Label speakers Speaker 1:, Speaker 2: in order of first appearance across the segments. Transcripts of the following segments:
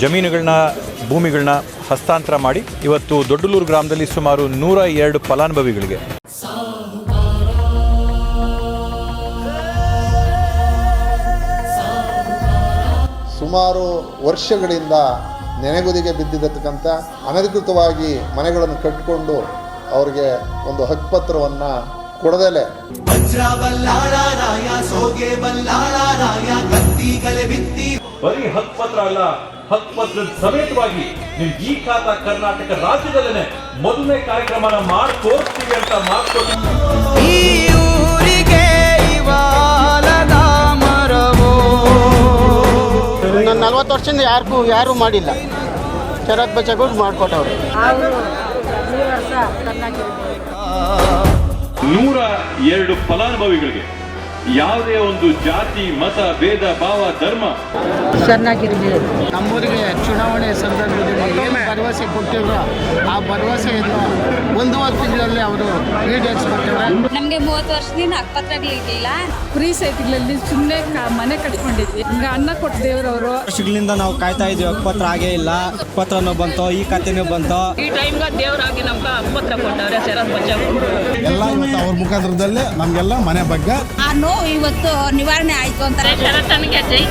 Speaker 1: ಜಮೀನುಗಳನ್ನ ಭೂಮಿಗಳನ್ನ ಹಸ್ತಾಂತರ ಮಾಡಿ ಇವತ್ತು ದೊಡ್ಡಲೂರು ಗ್ರಾಮದಲ್ಲಿ ಸುಮಾರು ನೂರ ಎರಡು ಫಲಾನುಭವಿಗಳಿಗೆ.
Speaker 2: ಸುಮಾರು ವರ್ಷಗಳಿಂದ ನೆನೆಗುದಿಗೆ ಬಿದ್ದಿರತಕ್ಕಂಥ ಅನಧಿಕೃತವಾಗಿ ಮನೆಗಳನ್ನು ಕಟ್ಟಿಕೊಂಡು ಅವರಿಗೆ ಒಂದು ಹಕ್ಕುಪತ್ರವನ್ನ ಕೊಡದಲೆ.
Speaker 3: ಬರೀ ಹಕ್ಕುಪತ್ರ ಅಲ್ಲ ಹಕ್ಪತ್ರದ ಸಮೇತವಾಗಿ ನೀವು ಈ ಖಾತಾ ಕರ್ನಾಟಕ ರಾಜ್ಯದಲ್ಲೇನೆ ಮೊದಲನೇ ಕಾರ್ಯಕ್ರಮನ ಮಾಡಿ ತೋರಿಸ್ತೀವಿ ಅಂತ ಮಾಡ್ಕೊಂಡು
Speaker 4: ಈ ಊರಿಗೆ ಇವಾಲದ ಮರವೋ?
Speaker 5: ನಾನು ನಲ್ವತ್ತು ವರ್ಷದಿಂದ ಯಾರಿಗೂ ಯಾರೂ ಮಾಡಿಲ್ಲ. ಶರತ್ ಬಚ್ಚಗೂ ಮಾಡ್ಕೊಟ್ಟವ್ರು.
Speaker 3: ನೂರ ಎರಡು ಫಲಾನುಭವಿಗಳಿಗೆ ಯಾವುದೇ ಒಂದು ಜಾತಿ ಮತ ಭೇದ ಭಾವ ಧರ್ಮ.
Speaker 6: ಚೆನ್ನಾಗಿರ್ಬೇಕು
Speaker 5: ನಮ್ಮೂರಿಗೆ ಚುನಾವಣೆ ಸಂದರ್ಭದಲ್ಲಿ ಭರವಸೆ ಕೊಟ್ಟಿದ್ರು. ಆ ಭರವಸೆಯನ್ನು ಒಂದೂವರೆ ತಿಂಗಳಲ್ಲಿ ಅವರು ಈಡೇರಿಸ್ಕೊಟ್ಟಿದ್ದಾರೆ.
Speaker 7: ನಮಗೆ ಮೂವತ್ತು ವರ್ಷದಿಂದ ಅಕ್ಕಪತ್ರ
Speaker 6: ಇರಲಿಲ್ಲ. ಕುರಿ ಸೈಟ್ಗಳಲ್ಲಿ ಸುಮ್ಮನೆ ಮನೆ ಕಟ್ಕೊಂಡಿದ್ವಿ. ಹಿಂಗೆ ಅನ್ನ ಕೊಟ್ಟು ದೇವರವರು.
Speaker 8: ವರ್ಷಗಳಿಂದ ನಾವು ಕಾಯ್ತಾ ಇದ್ವಿ ಅಕ್ಕಪತ್ರ ಆಗೇ ಇಲ್ಲ. ಪತ್ರನೂ ಬಂತು ಈ ಕಥೆನೂ ಬಂತು.
Speaker 6: ಈ ಟೈಮ್ಗೆ ದೇವರಾಗಿ ನಮ್ಗೆ ಅಕ್ಕಪತ್ರ ಕೊಟ್ಟವ್ರೆ ಶರತ್ ಬಚ್ಚ
Speaker 2: ಎಲ್ಲ ಇವತ್ತು ಅವ್ರ ಮುಖಾಂತರದಲ್ಲೇ ನಮಗೆಲ್ಲ ಮನೆ ಬಗ್ಗೆ
Speaker 7: ಆ ನೋವು ಇವತ್ತು ನಿವಾರಣೆ ಆಯ್ತು ಅಂತಾರೆ.
Speaker 6: ಶರತ್ತನಿಗೆ ಜೈ.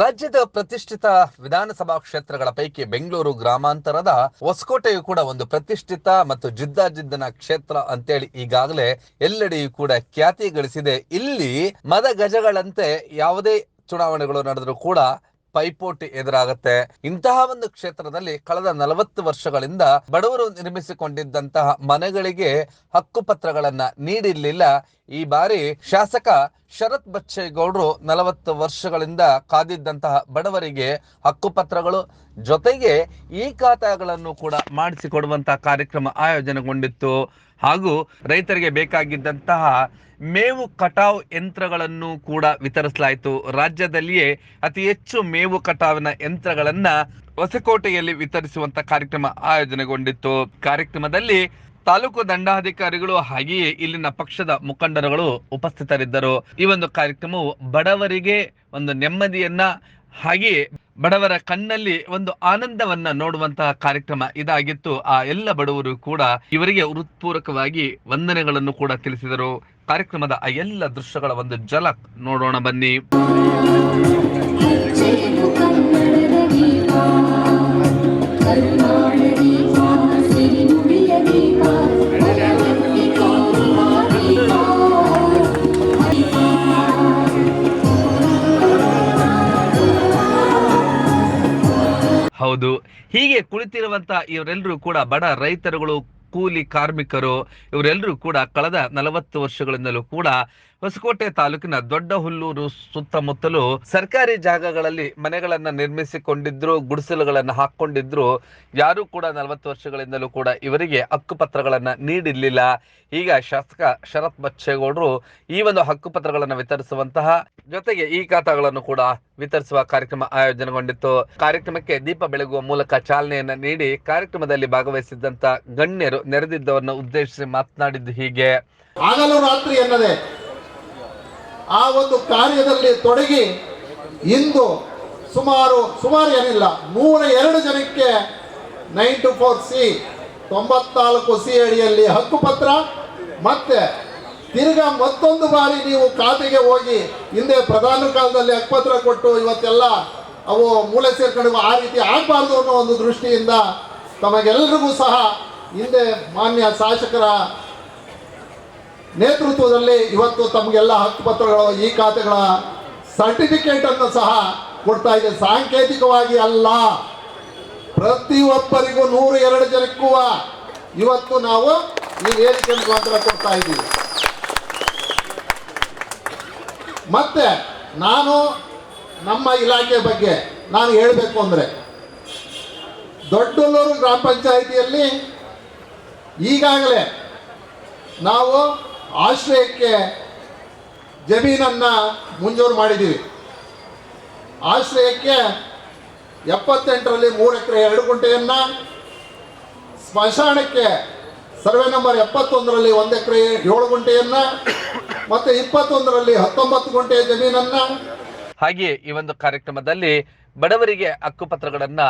Speaker 9: ರಾಜ್ಯದ ಪ್ರತಿಷ್ಠಿತ ವಿಧಾನಸಭಾ ಕ್ಷೇತ್ರಗಳ ಪೈಕಿ ಬೆಂಗಳೂರು ಗ್ರಾಮಾಂತರದ ಹೊಸಕೋಟೆಯು ಕೂಡ ಒಂದು ಪ್ರತಿಷ್ಠಿತ ಮತ್ತು ಜಿದ್ದಾಜಿದ್ದನ ಕ್ಷೇತ್ರ ಅಂತೇಳಿ ಈಗಾಗಲೇ ಎಲ್ಲೆಡೆಯೂ ಕೂಡ ಖ್ಯಾತಿ ಗಳಿಸಿದೆ. ಇಲ್ಲಿ ಮದ ಗಜಗಳಂತೆ ಯಾವುದೇ ಚುನಾವಣೆಗಳು ನಡೆದರೂ ಕೂಡ ಪೈಪೋಟಿ ಎದುರಾಗುತ್ತೆ. ಇಂತಹ ಒಂದು ಕ್ಷೇತ್ರದಲ್ಲಿ ಕಳೆದ ನಲವತ್ತು ವರ್ಷಗಳಿಂದ ಬಡವರು ನಿರ್ಮಿಸಿಕೊಂಡಿದ್ದಂತಹ ಮನೆಗಳಿಗೆ ಹಕ್ಕುಪತ್ರಗಳನ್ನ ನೀಡಿರ್ಲಿಲ್ಲ. ಈ ಬಾರಿ ಶಾಸಕ ಶರತ್ ಬಚ್ಚೇಗೌಡರು ನಲವತ್ತು ವರ್ಷಗಳಿಂದ ಕಾದಿದ್ದಂತಹ ಬಡವರಿಗೆ ಹಕ್ಕುಪತ್ರಗಳು ಜೊತೆಗೆ ಈ ಖಾತಾಗಳನ್ನು ಕೂಡ ಮಾಡಿಸಿಕೊಡುವಂತಹ ಕಾರ್ಯಕ್ರಮ ಆಯೋಜನೆಗೊಂಡಿತ್ತು. ಹಾಗೂ ರೈತರಿಗೆ ಬೇಕಾಗಿದ್ದಂತಹ ಮೇವು ಕಟಾವ್ ಯಂತ್ರಗಳನ್ನು ಕೂಡ ವಿತರಿಸಲಾಯಿತು. ರಾಜ್ಯದಲ್ಲಿಯೇ ಅತಿ ಹೆಚ್ಚು ಮೇವು ಕಟಾವಿನ ಯಂತ್ರಗಳನ್ನ ಹೊಸಕೋಟೆಯಲ್ಲಿ ವಿತರಿಸುವಂತ ಕಾರ್ಯಕ್ರಮ ಆಯೋಜನೆಗೊಂಡಿತ್ತು. ಕಾರ್ಯಕ್ರಮದಲ್ಲಿ ತಾಲೂಕು ದಂಡಾಧಿಕಾರಿಗಳು ಹಾಗೆಯೇ ಇಲ್ಲಿನ ಪಕ್ಷದ ಮುಖಂಡರುಗಳು ಉಪಸ್ಥಿತರಿದ್ದರು. ಈ ಒಂದು ಕಾರ್ಯಕ್ರಮವು ಬಡವರಿಗೆ ಒಂದು ನೆಮ್ಮದಿಯನ್ನ ಹಾಗೆಯೇ ಬಡವರ ಕಣ್ಣಲ್ಲಿ ಒಂದು ಆನಂದವನ್ನ ನೋಡುವಂತಹ ಕಾರ್ಯಕ್ರಮ ಇದಾಗಿತ್ತು. ಆ ಎಲ್ಲ ಬಡವರು ಕೂಡ ಇವರಿಗೆ ಹೃತ್ಪೂರ್ವಕವಾಗಿ ವಂದನೆಗಳನ್ನು ಕೂಡ ತಿಳಿಸಿದರು. ಕಾರ್ಯಕ್ರಮದ ಆ ಎಲ್ಲ ದೃಶ್ಯಗಳ ಒಂದು ಜಲಕ್ ನೋಡೋಣ ಬನ್ನಿ. ಹೀಗೆ ಕುಳಿತಿರುವಂತ ಇವರೆಲ್ಲರೂ ಕೂಡ ಬಡ ರೈತರುಗಳು ಕೂಲಿ ಕಾರ್ಮಿಕರು ಇವರೆಲ್ಲರೂ ಕೂಡ ಕಳೆದ ನಲವತ್ತು ವರ್ಷಗಳಿಂದಲೂ ಕೂಡ ಹೊಸಕೋಟೆ ತಾಲೂಕಿನ ದೊಡ್ಡ ಹುಲ್ಲೂರು ಸುತ್ತಮುತ್ತಲು ಸರ್ಕಾರಿ ಜಾಗಗಳಲ್ಲಿ ಮನೆಗಳನ್ನ ನಿರ್ಮಿಸಿಕೊಂಡಿದ್ರು, ಗುಡಿಸಲುಗಳನ್ನ ಹಾಕೊಂಡಿದ್ರು ಯಾರು ಕೂಡ ನಲವತ್ತು ವರ್ಷಗಳಿಂದಲೂ ಕೂಡ ಇವರಿಗೆ ಹಕ್ಕುಪತ್ರಗಳನ್ನ ನೀಡಿರ್ಲಿಲ್ಲ. ಈಗ ಶಾಸಕ ಶರತ್ ಬಚ್ಚೇಗೌಡರು ಈ ಒಂದು ಹಕ್ಕುಪತ್ರಗಳನ್ನು ವಿತರಿಸುವಂತಹ ಜೊತೆಗೆ ಈ ಖಾತಾಗಳನ್ನು ಕೂಡ ವಿತರಿಸುವ ಕಾರ್ಯಕ್ರಮ ಆಯೋಜನೆಗೊಂಡಿತ್ತು. ಕಾರ್ಯಕ್ರಮಕ್ಕೆ ದೀಪ ಬೆಳಗುವ ಮೂಲಕ ಚಾಲನೆಯನ್ನ ನೀಡಿ ಕಾರ್ಯಕ್ರಮದಲ್ಲಿ ಭಾಗವಹಿಸಿದ್ದಂತ ಗಣ್ಯರು ನೆರೆದಿದ್ದವರನ್ನು ಉದ್ದೇಶಿಸಿ ಮಾತನಾಡಿದ್ದು ಹೀಗೆ.
Speaker 2: ಆಗಲೂ ರಾತ್ರಿ ಎನ್ನದೆ ಆ ಒಂದು ಕಾರ್ಯದಲ್ಲಿ ತೊಡಗಿ ಇಂದು ಸುಮಾರು ಸುಮಾರು ಏನಿಲ್ಲ ನೂರ ಎರಡು ಜನಕ್ಕೆ ನೈನ್ ಟು ಫೋರ್ ಸಿ ತೊಂಬತ್ನಾಲ್ಕು ಸಿ ಅಡಿಯಲ್ಲಿ ಹಕ್ಕುಪತ್ರ ಮತ್ತೆ ತಿರ್ಗಾ ಮತ್ತೊಂದು ಬಾರಿ ನೀವು ಖಾತೆಗೆ ಹೋಗಿ ಹಿಂದೆ ಪ್ರಧಾನ ಕಾಲದಲ್ಲಿ ಹಕ್ಕುಪತ್ರ ಕೊಟ್ಟು ಇವತ್ತೆಲ್ಲ ಅವು ಮೂಲೆ ಸೇರ್ಕೊಂಡು ಆ ರೀತಿ ಆಗಬಾರ್ದು ಅನ್ನೋ ಒಂದು ದೃಷ್ಟಿಯಿಂದ ತಮಗೆಲ್ಲರಿಗೂ ಸಹ ಹಿಂದೆ ಮಾನ್ಯ ಶಾಸಕರ ನೇತೃತ್ವದಲ್ಲಿ ಇವತ್ತು ತಮಗೆಲ್ಲ ಹಕ್ಕುಪತ್ರಗಳು, ಈ ಖಾತೆಗಳ ಸರ್ಟಿಫಿಕೇಟ್ ಅನ್ನು ಸಹ ಕೊಡ್ತಾ ಇದೆ. ಸಾಂಕೇತಿಕವಾಗಿ ಅಲ್ಲ. ಪ್ರತಿಯೊಬ್ಬರಿಗೂ ನೂರು ಎರಡು ಜನಕ್ಕೂ ಇವತ್ತು ನಾವು ಈ ವೇದಿಕೆ ಮುಖಾಂತರ ಕೊಡ್ತಾ ಇದ್ದೀವಿ. ಮತ್ತೆ ನಾನು ನಮ್ಮ ಇಲಾಖೆ ಬಗ್ಗೆ ನಾನು ಹೇಳಬೇಕು ಅಂದರೆ ದೊಡ್ಡಲ್ಲೂರು ಗ್ರಾಮ ಪಂಚಾಯಿತಿಯಲ್ಲಿ ಈಗಾಗಲೇ ನಾವು ಆಶ್ರಯಕ್ಕೆ ಜಮೀನನ್ನು ಮಂಜೂರು ಮಾಡಿದ್ದೀವಿ. ಆಶ್ರಯಕ್ಕೆ ಎಪ್ಪತ್ತೆಂಟರಲ್ಲಿ ಮೂರು ಎಕರೆ ಎರಡು ಗುಂಟೆಯನ್ನು, ಸ್ಮಶಾನಕ್ಕೆ ಸರ್ವೆ ನಂಬರ್ ಎಪ್ಪತ್ತೊಂದರಲ್ಲಿ ಒಂದು ಎಕರೆ ಏಳು ಗುಂಟೆಯನ್ನ ಮತ್ತೆ ಇಪ್ಪತ್ತೊಂದರಲ್ಲಿ ಹತ್ತೊಂಬತ್ತು ಗುಂಟೆಯ ಜಮೀನನ್ನ.
Speaker 9: ಹಾಗೆಯೇ ಈ ಒಂದು ಕಾರ್ಯಕ್ರಮದಲ್ಲಿ ಬಡವರಿಗೆ ಹಕ್ಕುಪತ್ರಗಳನ್ನ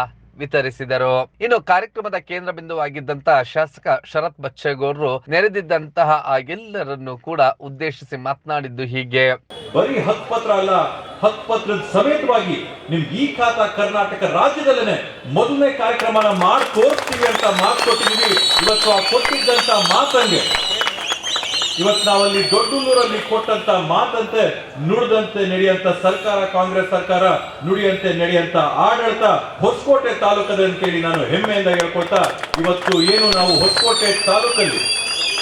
Speaker 9: ವಿತರಿಸಿದರು. ಇನ್ನು ಕಾರ್ಯಕ್ರಮದ ಕೇಂದ್ರ ಬಿಂದುವಾಗಿದ್ದಂತಹ ಶಾಸಕ ಶರತ್ ಬಚ್ಚೇಗೌಡರು ನೆರೆದಿದ್ದಂತಹ ಆ ಎಲ್ಲರನ್ನು ಕೂಡ ಉದ್ದೇಶಿಸಿ ಮಾತನಾಡಿದ್ದು ಹೀಗೆ.
Speaker 3: ಬರೀ ಹಕ್ಪತ್ರ ಅಲ್ಲ, ಹಕ್ ಪತ್ರದ ಸಮೇತವಾಗಿ ನಿಮ್ಗೆ ಈ ಖಾತಾ ಕರ್ನಾಟಕ ರಾಜ್ಯದಲ್ಲೇ ಮೊದಲನೇ ಕಾರ್ಯಕ್ರಮನ ಮಾಡಿ ತೋರಿಸ್ತೀವಿ ಅಂತ ಮಾತು ಕೊಟ್ಟಿದ್ದೀವಿ ಇವತ್ತು ಆ ಕೊಟ್ಟಿದ್ದಂತ ಮಾತಂಗೆ ಇವತ್ತು ನಾವಲ್ಲಿ ದೊಡ್ಡೂರಲ್ಲಿ ಕೊಟ್ಟಂತ ಮಾತಂತೆ, ನುಡಿದಂತೆ ನಡೆಯಂತ ಸರ್ಕಾರ, ಕಾಂಗ್ರೆಸ್ ಸರ್ಕಾರ, ನುಡಿಯಂತೆ ನಡೆಯಂತ ಆಡಳಿತ ಹೊಸಕೋಟೆ ತಾಲೂಕದ ಅಂತೇಳಿ ನಾನು ಹೆಮ್ಮೆಯಿಂದ ಹೇಳ್ಕೊಳ್ತಾ, ಇವತ್ತು ಏನು ನಾವು ಹೊಸಕೋಟೆ ತಾಲೂಕಲ್ಲಿ,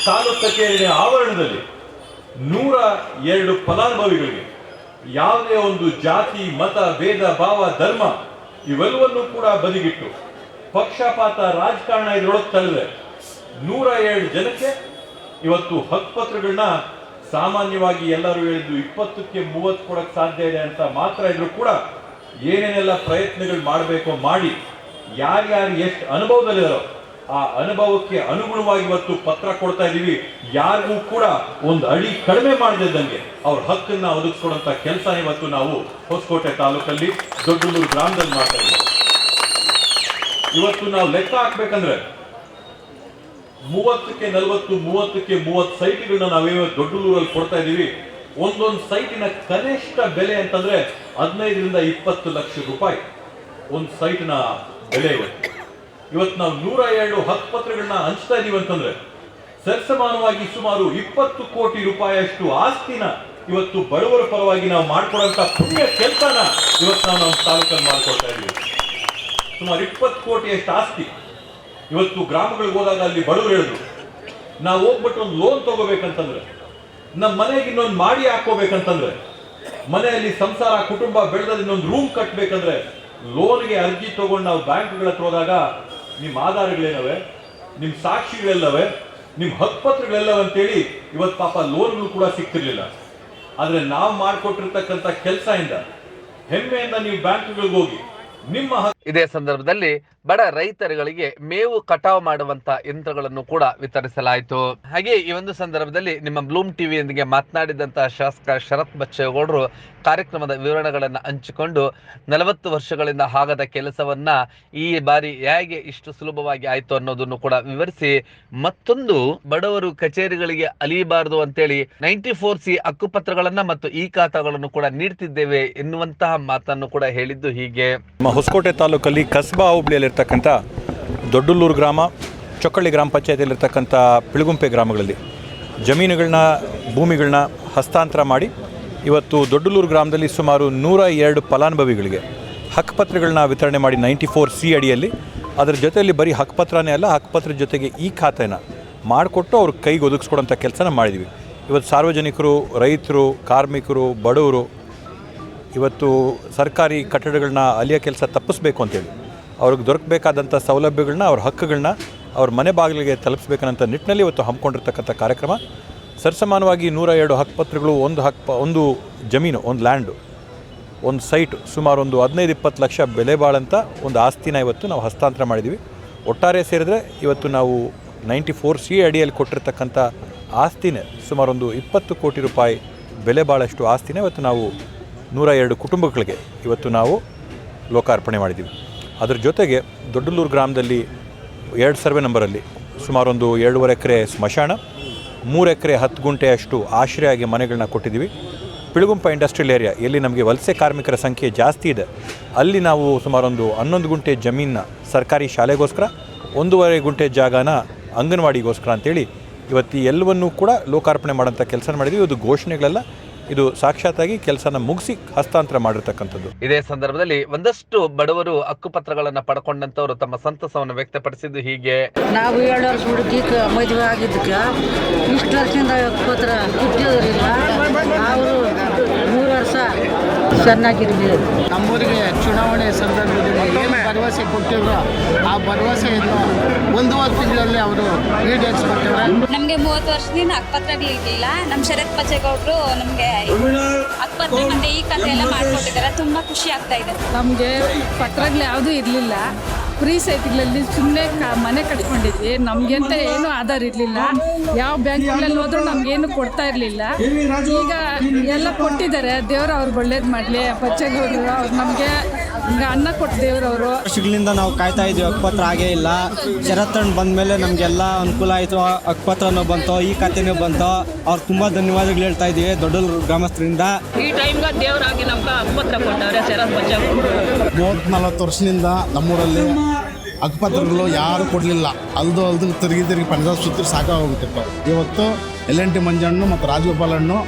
Speaker 3: ತಾಲೂಕು ಕಚೇರಿಯ ಆವರಣದಲ್ಲಿ ನೂರ ಎರಡು ಫಲಾನುಭವಿಗಳಿಗೆ ಯಾವುದೇ ಒಂದು ಜಾತಿ, ಮತ, ಭೇದ, ಭಾವ, ಧರ್ಮ ಇವೆಲ್ಲವನ್ನೂ ಕೂಡ ಬದಿಗಿಟ್ಟು ಪಕ್ಷಪಾತ ರಾಜಕಾರಣ ಇದರೊಳಗೆ ತಳ್ಳಿದೆ. ನೂರ ಏಳು ಜನಕ್ಕೆ ಇವತ್ತು ಹಕ್ಕುಪತ್ರಗಳನ್ನ ಸಾಮಾನ್ಯವಾಗಿ ಎಲ್ಲರೂ ಹೇಳಿದ್ದು ಇಪ್ಪತ್ತಕ್ಕೆ ಮೂವತ್ತು ಕೊಡಕ್ಕೆ ಸಾಧ್ಯ ಇದೆ ಅಂತ ಮಾತ್ರ ಇದ್ರು ಕೂಡ ಏನೇನೆಲ್ಲ ಪ್ರಯತ್ನಗಳು ಮಾಡಬೇಕು ಮಾಡಿ ಯಾರ್ಯಾರು ಎಷ್ಟು ಅನುಭವದಲ್ಲಿರೋ ಆ ಅನುಭವಕ್ಕೆ ಅನುಗುಣವಾಗಿ ಇವತ್ತು ಪತ್ರ ಕೊಡ್ತಾ ಇದೀವಿ ಯಾರಿಗೂ ಕೂಡ ಒಂದು ಅಡಿ ಕಡಿಮೆ ಮಾಡದಿದ್ದಂಗೆ ಅವ್ರ ಹಕ್ಕನ್ನ ಒದಗಿಸ್ಕೊಡಂತ ಕೆಲಸ ಇವತ್ತು ನಾವು ಹೊಸಕೋಟೆ ತಾಲೂಕಲ್ಲಿ ದೊಡ್ಡೂರು ಗ್ರಾಮದಲ್ಲಿ ಮಾಡ್ತಾ ಇದ್ದೀವಿ. ಇವತ್ತು ನಾವು ಲೆಕ್ಕ ಹಾಕ್ಬೇಕಂದ್ರೆ ಮೂವತ್ತಕ್ಕೆ ನಲವತ್ತು, ಮೂವತ್ತಕ್ಕೆ ಮೂವತ್ತು ಸೈಟ್ಗಳನ್ನ ನಾವೇ ದೊಡ್ಡೂರಲ್ಲಿ ಕೊಡ್ತಾ ಇದ್ದೀವಿ ಒಂದೊಂದು ಸೈಟಿನ ಕನಿಷ್ಠ ಬೆಲೆ ಅಂತಂದ್ರೆ ಹದಿನೈದರಿಂದ ಇಪ್ಪತ್ತು ಲಕ್ಷ ರೂಪಾಯಿ. ಒಂದು ಸೈಟ್ನ ಬೆಲೆ ಇವತ್ತು. ಇವತ್ತು ನಾವು ನೂರ ಎರಡು ಹತ್ತು ಪತ್ರಗಳನ್ನ ಹಂಚ್ತಾ ಇದೀವಿ ಅಂತಂದ್ರೆ ಸರಿಸಮಾನವಾಗಿ ಸುಮಾರು ಇಪ್ಪತ್ತು ಕೋಟಿ ರೂಪಾಯಿಯಷ್ಟು ಆಸ್ತಿನ ಇವತ್ತು ಬಡವರ ಪರವಾಗಿ ನಾವು ಮಾಡ್ಕೊಡಂತ ಪುಣ್ಯ ಕೆಲಸನ ಇವತ್ತು ನಾವು ನಮ್ಮ ತಾಲೂಕಲ್ಲಿ ಮಾಡ್ಕೊಡ್ತಾ ಇದೀವಿ. ಸುಮಾರು ಇಪ್ಪತ್ತು ಕೋಟಿಯಷ್ಟು ಆಸ್ತಿ. ಇವತ್ತು ಗ್ರಾಮಗಳಿಗೆ ಹೋದಾಗ ಅಲ್ಲಿ ಬಡವರು ಹೇಳಿದ್ರು, ನಾವು ಹೋಗ್ಬಿಟ್ಟು ಒಂದು ಲೋನ್ ತಗೋಬೇಕಂತಂದ್ರೆ ನಮ್ಮ ಮನೆಗೆ ಇನ್ನೊಂದು ಮಾಡಿ ಹಾಕೋಬೇಕಂತಂದ್ರೆ ಮನೆಯಲ್ಲಿ ಸಂಸಾರ, ಕುಟುಂಬ ಬೆಳೆದಲ್ಲಿ ಇನ್ನೊಂದು ರೂಮ್ ಕಟ್ಟಬೇಕಂದ್ರೆ ಲೋನ್ಗೆ ಅರ್ಜಿ ತಗೊಂಡು ನಾವು ಬ್ಯಾಂಕ್ಗಳ ಹತ್ರ ಹೋದಾಗ ನಿಮ್ಮ ಆಧಾರಗಳೇನವೆ ನಿಮ್ಮ ಸಾಕ್ಷಿಗಳೆಲ್ಲವೆ ನಿಮ್ಮ ಹಕ್ಕುಪತ್ರಗಳೆಲ್ಲವೆ ಅಂತೇಳಿ ಇವತ್ತು ಪಾಪ ಲೋನ್ಗಳು ಕೂಡ ಸಿಗ್ತಿರ್ಲಿಲ್ಲ. ಆದರೆ ನಾವು ಮಾಡಿಕೊಟ್ಟಿರ್ತಕ್ಕಂಥ ಕೆಲಸದಿಂದ ಹೆಮ್ಮೆಯಿಂದ ನೀವು ಬ್ಯಾಂಕ್ಗಳಿಗೆ ಹೋಗಿ, ನಿಮ್ಮ
Speaker 9: ಇದೇ ಸಂದರ್ಭದಲ್ಲಿ ಬಡ ರೈತರುಗಳಿಗೆ ಮೇವು ಕಟಾವು ಮಾಡುವಂತ ಯಂತ್ರಗಳನ್ನು ಕೂಡ ವಿತರಿಸಲಾಯಿತು. ಹಾಗೆ ಈ ಒಂದು ಸಂದರ್ಭದಲ್ಲಿ ನಿಮ್ಮ ಬ್ಲೂಮ್ ಟಿವಿಯೊಂದಿಗೆ ಮಾತನಾಡಿದಂತಹ ಶಾಸಕ ಶರತ್ ಬಚ್ಚೇಗೌಡರು ಕಾರ್ಯಕ್ರಮದ ವಿವರಣೆಗಳನ್ನು ಹಂಚಿಕೊಂಡು ನಲವತ್ತು ವರ್ಷಗಳಿಂದ ಆಗದ ಕೆಲಸವನ್ನ ಈ ಬಾರಿ ಹೇಗೆ ಇಷ್ಟು ಸುಲಭವಾಗಿ ಆಯ್ತು ಅನ್ನೋದನ್ನು ಕೂಡ ವಿವರಿಸಿ ಮತ್ತೊಂದು ಬಡವರು ಕಚೇರಿಗಳಿಗೆ ಅಲಿಯಬಾರದು ಅಂತೇಳಿ ನೈಂಟಿ ಫೋರ್ ಸಿ ಹಕ್ಕುಪತ್ರಗಳನ್ನ ಮತ್ತು ಇ ಖಾತಾಗಳನ್ನು ಕೂಡ ನೀಡ್ತಿದ್ದೇವೆ ಎನ್ನುವಂತಹ ಮಾತನ್ನು ಕೂಡ ಹೇಳಿದ್ದು ಹೀಗೆ.
Speaker 1: ಹೊಸಕೋಟೆ ತಾಲೂಕಲ್ಲಿ ಕಸ್ಬಾ ಹೋಬಳಿಯಲ್ಲಿರ್ತಕ್ಕಂಥ ದೊಡ್ಡಲ್ಲೂರು ಗ್ರಾಮ, ಚೊಕ್ಕಳ್ಳಿ ಗ್ರಾಮ ಪಂಚಾಯತಿಯಲ್ಲಿರ್ತಕ್ಕಂಥ ಪಿಳುಗುಂಪೆ ಗ್ರಾಮಗಳಲ್ಲಿ ಜಮೀನುಗಳನ್ನ ಭೂಮಿಗಳನ್ನ ಹಸ್ತಾಂತರ ಮಾಡಿ ಇವತ್ತು ದೊಡ್ಡಲ್ಲೂರು ಗ್ರಾಮದಲ್ಲಿ ಸುಮಾರು ನೂರ ಎರಡು ಫಲಾನುಭವಿಗಳಿಗೆ ಹಕ್ಕುಪತ್ರಗಳನ್ನ ವಿತರಣೆ ಮಾಡಿ ನೈಂಟಿ ಫೋರ್ ಸಿ ಅಡಿಯಲ್ಲಿ. ಅದರ ಜೊತೆಯಲ್ಲಿ ಬರೀ ಹಕ್ಕುಪತ್ರನೇ ಅಲ್ಲ ಹಕ್ಕುಪತ್ರ ಜೊತೆಗೆ ಈ ಖಾತೆನ ಮಾಡಿಕೊಟ್ಟು ಅವ್ರ ಕೈಗೆ ಒದಗಿಸ್ಕೊಡೋಂಥ ಕೆಲಸನ ಮಾಡಿದ್ವಿ. ಇವತ್ತು ಸಾರ್ವಜನಿಕರು, ರೈತರು, ಕಾರ್ಮಿಕರು, ಬಡವರು, ಇವತ್ತು ಸರ್ಕಾರಿ ಕಟ್ಟಡಗಳನ್ನ ಅಲಿಯೋ ಕೆಲಸ ತಪ್ಪಿಸ್ಬೇಕು ಅಂತೇಳಿ. ಅವ್ರಿಗೆ ದೊರಕಬೇಕಾದಂಥ ಸೌಲಭ್ಯಗಳನ್ನ, ಅವ್ರ ಹಕ್ಕುಗಳನ್ನ ಅವ್ರ ಮನೆ ಬಾಗಿಲಿಗೆ ತಲುಪಿಸ್ಬೇಕನ್ನಂಥ ನಿಟ್ಟಿನಲ್ಲಿ ಇವತ್ತು ಹಮ್ಮಿಕೊಂಡಿರ್ತಕ್ಕಂಥ ಕಾರ್ಯಕ್ರಮ. ಸರಿಸಮಾನವಾಗಿ ನೂರ ಎರಡು ಹಕ್ಕುಪತ್ರಗಳು ಒಂದು ಹಕ್ಕು ಒಂದು ಜಮೀನು, ಒಂದು ಲ್ಯಾಂಡು, ಒಂದು ಸೈಟು, ಸುಮಾರು ಒಂದು ಹದಿನೈದು ಇಪ್ಪತ್ತು ಲಕ್ಷ ಬೆಲೆ ಬಾಳಂಥ ಒಂದು ಆಸ್ತಿನ ಇವತ್ತು ನಾವು ಹಸ್ತಾಂತರ ಮಾಡಿದ್ದೀವಿ ಒಟ್ಟಾರೆ ಸೇರಿದ್ರೆ ಇವತ್ತು ನಾವು ನೈಂಟಿ ಫೋರ್ ಸಿ ಅಡಿಯಲ್ಲಿ ಕೊಟ್ಟಿರ್ತಕ್ಕಂಥ ಆಸ್ತಿನೇ ಸುಮಾರು ಒಂದು ಇಪ್ಪತ್ತು ಕೋಟಿ ರೂಪಾಯಿ ಬೆಲೆ ಬಾಳಷ್ಟು ಆಸ್ತಿನೇ ಇವತ್ತು ನಾವು ನೂರ ಎರಡು ಕುಟುಂಬಗಳಿಗೆ ಇವತ್ತು ನಾವು ಲೋಕಾರ್ಪಣೆ ಮಾಡಿದ್ದೀವಿ ಅದ್ರ ಜೊತೆಗೆ ದೊಡ್ಡಲೂರು ಗ್ರಾಮದಲ್ಲಿ ಎರಡು ಸರ್ವೆ ನಂಬರಲ್ಲಿ ಸುಮಾರು ಒಂದು ಏಳುವರೆ ಎಕರೆ ಸ್ಮಶಾನ, ಮೂರು ಎಕರೆ ಹತ್ತು ಗುಂಟೆಯಷ್ಟು ಆಶ್ರಯಾಗಿ ಮನೆಗಳನ್ನ ಕೊಟ್ಟಿದ್ದೀವಿ. ಪಿಳುಗುಂಪ ಇಂಡಸ್ಟ್ರಿಯಲ್ ಏರಿಯಾ, ಎಲ್ಲಿ ನಮಗೆ ವಲಸೆ ಕಾರ್ಮಿಕರ ಸಂಖ್ಯೆ ಜಾಸ್ತಿ ಇದೆ, ಅಲ್ಲಿ ನಾವು ಸುಮಾರು ಒಂದು ಹನ್ನೊಂದು ಗುಂಟೆ ಜಮೀನನ್ನ ಸರ್ಕಾರಿ ಶಾಲೆಗೋಸ್ಕರ, ಒಂದೂವರೆ ಗುಂಟೆ ಜಾಗನ ಅಂಗನವಾಡಿಗೋಸ್ಕರ ಅಂತೇಳಿ ಇವತ್ತು ಎಲ್ಲವನ್ನೂ ಕೂಡ ಲೋಕಾರ್ಪಣೆ ಮಾಡೋಂಥ ಕೆಲಸ ಮಾಡಿದ್ವಿ ಇದು ಘೋಷಣೆಗಳೆಲ್ಲ ಇದು ಸಾಕ್ಷಾತ್ತಾಗಿ ಕೆಲಸನ ಮುಗಿಸಿ ಹಸ್ತಾಂತರ ಮಾಡಿರ್ತಕ್ಕಂಥದ್ದು.
Speaker 9: ಇದೇ ಸಂದರ್ಭದಲ್ಲಿ ಒಂದಷ್ಟು ಬಡವರು ಹಕ್ಕುಪತ್ರಗಳನ್ನ ಪಡ್ಕೊಂಡಂತವರು ತಮ್ಮ ಸಂತಸವನ್ನು ವ್ಯಕ್ತಪಡಿಸಿದ್ದು ಹೀಗೆ.
Speaker 10: ನಾವು ಏಳು ವರ್ಷ ಹುಡುಗಿಗೆ ಮದುವೆ ಆಗಿದ್ದಕ್ಕೆ ಇಷ್ಟು ವರ್ಷದಿಂದ ಪತ್ರ ಹುಟ್ಟಿದ್ರಿಲ್ಲ ಅವರು ಮೂರು ವರ್ಷ ಚೆನ್ನಾಗಿರ್ಲಿ.
Speaker 5: ನಮ್ಮೂರಿಗೆ ಚುನಾವಣೆ ಸಂದರ್ಭದಲ್ಲಿ ಏನು ಭರವಸೆ ಕೊಟ್ಟಿದ್ರು ಆ ಭರವಸೆಯನ್ನು ಒಂದೂವರೆ ತಿಂಗಳಲ್ಲಿ ಅವರು ಈಡೇರಿಸ್ಕೊಟ್ಟಿದ್ದಾರೆ
Speaker 7: ನಮಗೆ ಮೂವತ್ತು ವರ್ಷದಿಂದ ಹಕ್ಪತ್ರಗಳಿರ್ಲಿಲ್ಲ ನಮ್ಮ ಶರತ್ ಬಚ್ಚೇಗೌಡರು ನಮಗೆ ಅಕ್ಪತ್ರ ಮತ್ತೆ ಈ ಕಥೆ ಎಲ್ಲ ಮಾಡ್ಕೊಟ್ಟಿದ್ದಾರೆ. ತುಂಬಾ ಖುಷಿ ಆಗ್ತಾ ಇದೆ.
Speaker 6: ನಮಗೆ ಪತ್ರಗಳು ಯಾವುದೂ ಇರಲಿಲ್ಲ. ಫ್ರೀ ಸೈಟ್ಗಳಲ್ಲಿ ಸುಮ್ಮನೆ ಮನೆ ಕಟ್ಕೊಂಡಿದ್ವಿ. ನಮಗೆಂತ ಏನೂ ಆಧಾರ ಇರಲಿಲ್ಲ. ಯಾವ ಬ್ಯಾಂಕ್ಗಳಲ್ಲಿ ಹೋದ್ರೂ ನಮ್ಗೇನು ಕೊಡ್ತಾ ಇರಲಿಲ್ಲ. ಈಗ ಎಲ್ಲ ಕೊಟ್ಟಿದ್ದಾರೆ. ದೇವ್ರು ಅವ್ರಿಗೆ ಒಳ್ಳೇದು ಮಾಡಲಿ. ಬಚ್ಚೇಗೌಡರು ಅವ್ರು ನಮಗೆ ಈಗ ಅನ್ನ ಕೊಟ್ಟು ದೇವ್ರವರು
Speaker 8: ವರ್ಷಗಳಿಂದ ನಾವು ಕಾಯ್ತಾ ಇದ್ವಿ. ಅಕ್ಪತ್ರ ಆಗೇ ಇಲ್ಲ. ಶರತ್ತಣ್ಣ ಬಂದ ಮೇಲೆ ನಮಗೆಲ್ಲ ಅನುಕೂಲ ಆಯಿತು. ಅಕ್ಪತ್ರನೂ ಬಂತು. ಈ ಕಥೆನೂ ಬಂತು. ಅವ್ರು ತುಂಬ ಧನ್ಯವಾದಗಳು ಹೇಳ್ತಾ ಇದ್ದೀವಿ. ದೊಡ್ಡ ಗ್ರಾಮಸ್ಥರಿಂದ.
Speaker 10: ಈ ಟೈಮ್ಗೆ ದೇವರಾಗಿ ನಮ್ಗೆ ಅಕ್ಪತ್ರ ಕೊಟ್ಟವ್ರೆ ಶರತ್
Speaker 5: ಮೂವತ್ತು ನಲ್ವತ್ತು ವರ್ಷದಿಂದ ನಮ್ಮೂರಲ್ಲಿ ಹಕ್ಕುಪತ್ರಗಳು ಯಾರು ಕೊಡಲಿಲ್ಲ. ಅಲ್ದು ಅಲ್ದು ತಿರುಗಿ ತಿರುಗಿ ಪಂಜಾಬ್ ಸುತ್ತಿ ಸಾಕಾಗೋಗುತ್ತಿತ್ತು ಇವತ್ತು ಎಲ್ ಎನ್ ಟಿ ಮಂಜಣ್ಣು ಮತ್ತು ರಾಜಗೋಪಾಲಣ್ಣು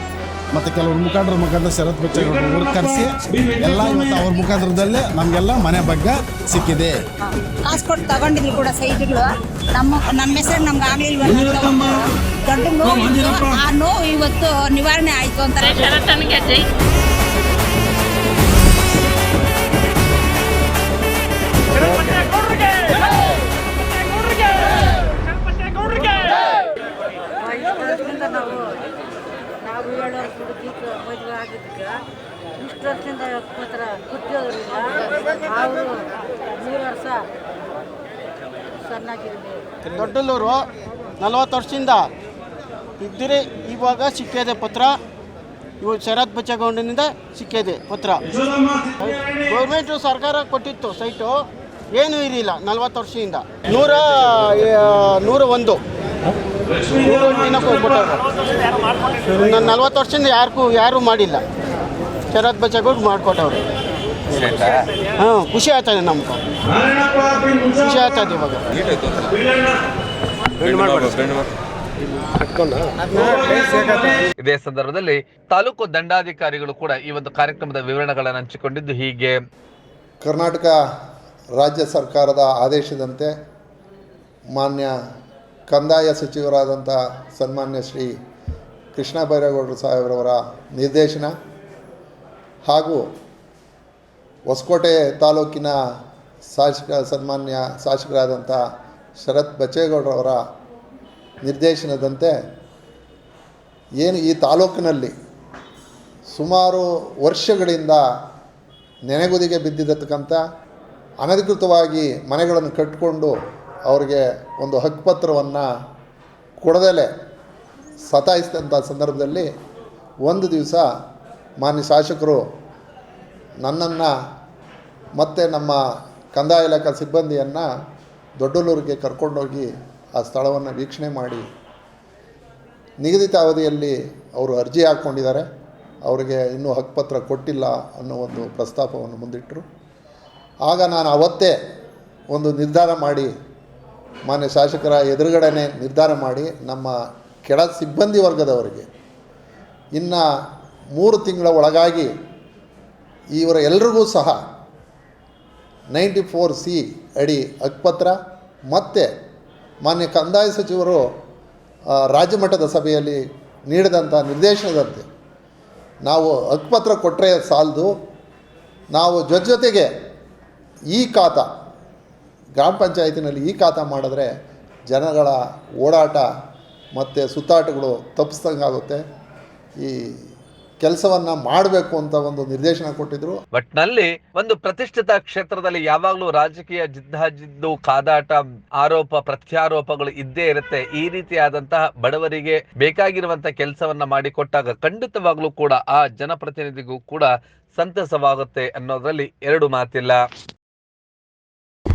Speaker 5: ಮತ್ತು ಕೆಲವರು ಮುಖಂಡರ ಮುಖಾಂತರ ಶರತ್ ಬಚ್ಚೇಗೌಡರು ಕರೆಸಿ ಎಲ್ಲ ಇವತ್ತು ಅವ್ರ ಮುಖಾಂತರದಲ್ಲೇ ನಮಗೆಲ್ಲ ಮನೆ ಬಗ್ಗೆ ಸಿಕ್ಕಿದೆ.
Speaker 7: ಕಾಸು ಕೊಟ್ಟು ತಗೊಂಡಿದ್ರು ಕೂಡ ಸೈಟ್ಗಳು. ನಮ್ಮ ನಮ್ಮ ಹೆಸರು ನಮ್ಗೆ ಆಗ್ಲಿಲ್ವಲ್ಲ ದೊಡ್ಡ ನೋವು ಆ ನೋವು ಇವತ್ತು ನಿವಾರಣೆ ಆಯಿತು
Speaker 10: ಅಂತ ಜೈ ಇಷ್ಟು ವರ್ಷದಿಂದ ಅವರು ಮೂರು ವರ್ಷ
Speaker 5: ದೊಡ್ಡಲ್ಲೂರು ನಲವತ್ತು ವರ್ಷದಿಂದ ಇದ್ದರೆ, ಇವಾಗ ಸಿಕ್ಕಿದೆ ಪತ್ರ. ಇವು ಶರತ್ ಬಚ್ಚೇಗೌಡನಿಂದ ಸಿಕ್ಕಿದೆ ಪತ್ರ. ಗೌರ್ಮೆಂಟು ಸರ್ಕಾರ ಕೊಟ್ಟಿತ್ತು ಸೈಟು, ಏನೂ ಇರಲಿಲ್ಲ ನಲ್ವತ್ತು ವರ್ಷದಿಂದ. ನೂರ ನೂರ ಒಂದು. ದಿನಕ್ಕೆ ಹೋಗ್ಬಿಟ್ಟವ್ರು ನಾನು ನಲ್ವತ್ತು ವರ್ಷದಿಂದ ಯಾರಿಗೂ ಯಾರೂ ಮಾಡಿಲ್ಲ. ಶರತ್ ಬಚ್ಚೇಗೌಡ ಮಾಡಿಕೊಟ್ಟವ್ರು. ಹಾಂ ಖುಷಿ ಆಗ್ತದೆ ನಮ್ಗೆ. ಖುಷಿ ಆಗ್ತದೆ ಇವಾಗ.
Speaker 9: ಇದೇ ಸಂದರ್ಭದಲ್ಲಿ ತಾಲೂಕು ದಂಡಾಧಿಕಾರಿಗಳು ಕೂಡ ಈ ಒಂದು ಕಾರ್ಯಕ್ರಮದ ವಿವರಣೆಗಳನ್ನು ಹಂಚಿಕೊಂಡಿದ್ದು ಹೀಗೆ.
Speaker 2: ಕರ್ನಾಟಕ ರಾಜ್ಯ ಸರ್ಕಾರದ ಆದೇಶದಂತೆ ಮಾನ್ಯ ಕಂದಾಯ ಸಚಿವರಾದಂಥ ಸನ್ಮಾನ್ಯ ಶ್ರೀ ಕೃಷ್ಣ ಬೈರೇಗೌಡರು ಸಾಹೇಬ್ರವರ ನಿರ್ದೇಶನ ಹಾಗೂ ಹೊಸಕೋಟೆ ತಾಲೂಕಿನ ಶಾಸಕ ಸನ್ಮಾನ್ಯ ಶಾಸಕರಾದಂಥ ಶರತ್ ಬಚ್ಚೇಗೌಡರವರ ನಿರ್ದೇಶನದಂತೆ ಏನು ಈ ತಾಲೂಕಿನಲ್ಲಿ ಸುಮಾರು ವರ್ಷಗಳಿಂದ ನೆನೆಗುದಿಗೆ ಬಿದ್ದಿರತಕ್ಕಂಥ ಅನಧಿಕೃತವಾಗಿ ಮನೆಗಳನ್ನು ಕಟ್ಟಿಕೊಂಡು ಅವರಿಗೆ ಒಂದು ಹಕ್ಕುಪತ್ರವನ್ನು ಕೊಡದೆಲೆ ಸತಾಯಿಸಿದಂಥ ಸಂದರ್ಭದಲ್ಲಿ ಒಂದು ದಿವಸ ಮಾನ್ಯ ಶಾಸಕರು ನನ್ನನ್ನು ಮತ್ತು ನಮ್ಮ ಕಂದಾಯ ಇಲಾಖಾ ಸಿಬ್ಬಂದಿಯನ್ನು ದೊಡ್ಡಲೂರಿಗೆ ಕರ್ಕೊಂಡೋಗಿ ಆ ಸ್ಥಳವನ್ನು ವೀಕ್ಷಣೆ ಮಾಡಿ ನಿಗದಿತ ಅವಧಿಯಲ್ಲಿ ಅವರು ಅರ್ಜಿ ಹಾಕ್ಕೊಂಡಿದ್ದಾರೆ. ಅವರಿಗೆ ಇನ್ನೂ ಹಕ್ಕುಪತ್ರ ಕೊಟ್ಟಿಲ್ಲ ಅನ್ನೋ ಒಂದು ಪ್ರಸ್ತಾಪವನ್ನು ಮುಂದಿಟ್ಟರು. ಆಗ ನಾನು ಅವತ್ತೇ ಒಂದು ನಿರ್ಧಾರ ಮಾಡಿ ಮಾನ್ಯ ಶಾಸಕರ ಎದುರುಗಡೆನೆ ನಿರ್ಧಾರ ಮಾಡಿ ನಮ್ಮ ಕೆಳ ಸಿಬ್ಬಂದಿ ವರ್ಗದವರಿಗೆ ಇನ್ನು ಮೂರು ತಿಂಗಳ ಒಳಗಾಗಿ ಇವರ ಎಲ್ರಿಗೂ ಸಹ ನೈಂಟಿ ಫೋರ್ ಸಿ ಅಡಿ ಅಕ್ಪತ್ರ ಮತ್ತು ಮಾನ್ಯ ಕಂದಾಯ ಸಚಿವರು ರಾಜ್ಯಮಟ್ಟದ ಸಭೆಯಲ್ಲಿ ನೀಡಿದಂಥ ನಿರ್ದೇಶನದಂತೆ ನಾವು ಅಕ್ಪತ್ರ ಕೊಟ್ಟರೆ ಸಾಲದು. ನಾವು ಜೊತೆ ಜೊತೆಗೆ ಈ ಖಾತಾ ಗ್ರಾಮ ಪಂಚಾಯತಿನಲ್ಲಿ ಈ ಖಾತ ಮಾಡಿದ್ರೆ ಜನಗಳ ಓಡಾಟ ಮತ್ತು ಸುತ್ತಾಟಗಳು ತಪ್ಪಿಸ್ದಂಗಾಗುತ್ತೆ. ಈ ಕೆಲಸವನ್ನ ಮಾಡಬೇಕು ಅಂತ ಒಂದು ನಿರ್ದೇಶನ ಕೊಟ್ಟಿದ್ರು.
Speaker 9: ಒಟ್ನಲ್ಲಿ ಒಂದು ಪ್ರತಿಷ್ಠಿತ ಕ್ಷೇತ್ರದಲ್ಲಿ ಯಾವಾಗಲೂ ರಾಜಕೀಯ ಜಿದ್ದಾಜಿದ್ದು, ಕಾದಾಟ, ಆರೋಪ, ಪ್ರತ್ಯಾರೋಪಗಳು ಇದ್ದೇ ಇರುತ್ತೆ. ಈ ರೀತಿಯಾದಂತಹ ಬಡವರಿಗೆ ಬೇಕಾಗಿರುವಂತಹ ಕೆಲಸವನ್ನ ಮಾಡಿಕೊಟ್ಟಾಗ ಖಂಡಿತವಾಗ್ಲೂ ಕೂಡ ಆ ಜನಪ್ರತಿನಿಧಿಗೂ ಕೂಡ ಸಂತಸವಾಗುತ್ತೆ ಅನ್ನೋದ್ರಲ್ಲಿ ಎರಡು ಮಾತಿಲ್ಲ.